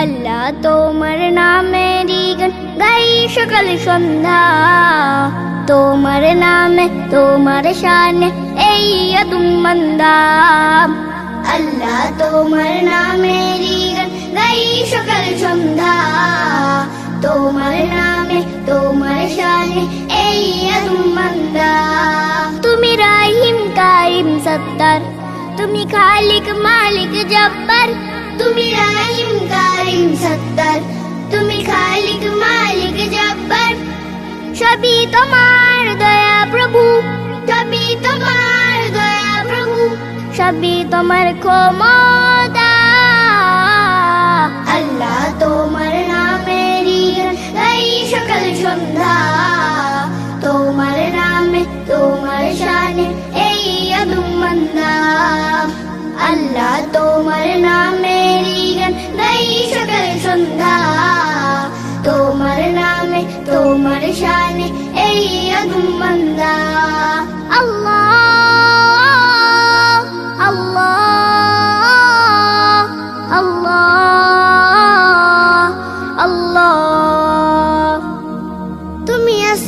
আল্লাহ তোমার নামেরই গান গাই সকাল সন্ধ্যা। তোমার নামে, তোমার শানে এই আদুম মন্দা আল্লাহ তোমার নামেরই গান গাই সকাল সন্ধ্যা। তোমার নামে, তোমার শানে এই আদুম মন্দা তুমি রাহিম কারিম সত্তার। তুমি খালিক, মালিক, জব্বার। তুমি রাহিম কারিম তুমি খালিক মালিক জব্বার সবই তোমার দয়া প্রভু সবই তোমার দয়া প্রভু সবই তোমার ক্ষমতা আল্লাহ তোমার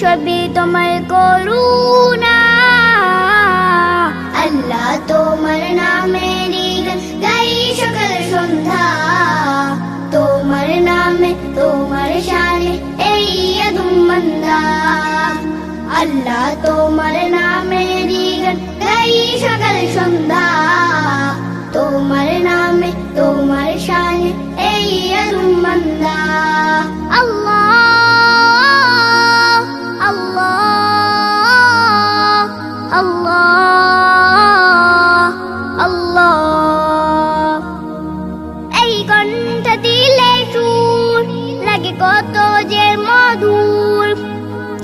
সবই তোমার করুণা। আল্লাহ তোমার গান গাই সকাল সন্ধ্যা। তোমার নামে, তোমার শানে এই আদম মন্দা আল্লাহ তোমার গান গাই সকাল সন্ধ্যা। তোমার নামে কণ্ঠ দিলে সুর লাগে কত যে মধুর।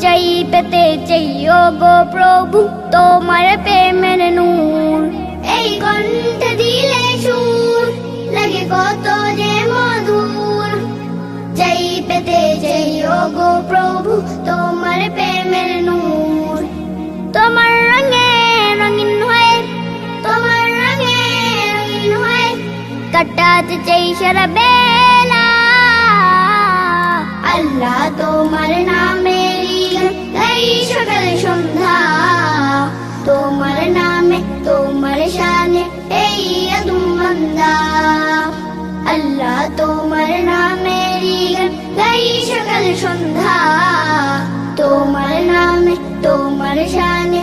চাই পেতে চাইও গো প্রভু, তোমার প্রেমের নূর। এই কণ্ঠ দিলে সুর লাগে কত যে মধুর। চাই পেতে চাইও গো প্রভু, তোমার কাটাতে চাই সারা বেলা আল্লাহ তোমার গান গাই সকাল সন্ধ্যা তোমার নামে তোমার শানে এই আদম মন্দা আল্লাহ তোমার গান গাই সকাল সন্ধ্যা তোমার নামে তোমার শানে